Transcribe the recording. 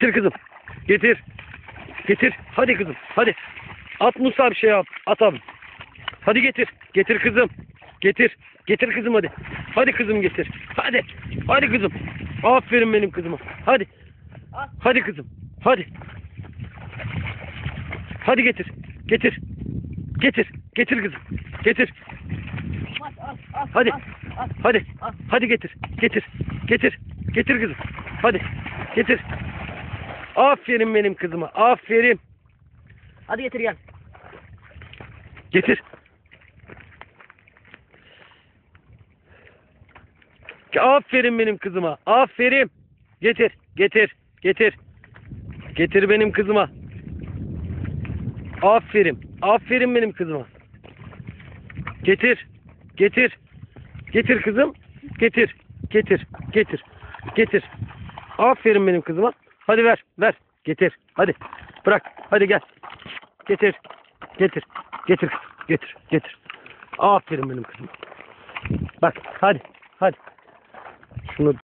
Getir kızım. Getir. Getir. Hadi kızım. Hadi. At Musa bir şey yap. At abi. Hadi getir. Getir kızım. Getir. Getir kızım hadi. Hadi kızım getir. Hadi. Hadi kızım. Aferin benim kızıma. Hadi. Hadi kızım. Hadi. Hadi getir. Getir. Getir. Getir kızım. Getir. Hadi. Hadi. Hadi getir. Getir. Getir. Getir kızım. Hadi. Getir. Aferin benim kızıma. Aferin. Hadi getir gel. Getir. Aferin benim kızıma. Aferin. Getir. Getir. Getir. Getir benim kızıma. Aferin. Aferin benim kızıma. Getir. Getir. Getir kızım. Getir. Getir. Getir. Getir. Aferin benim kızıma. Hadi ver. Ver. Getir. Hadi. Bırak. Hadi gel. Getir. Getir. Getir. kızım, Getir. Getir. Aferin benim kızıma. Bak. Hadi. Hadi. Şunu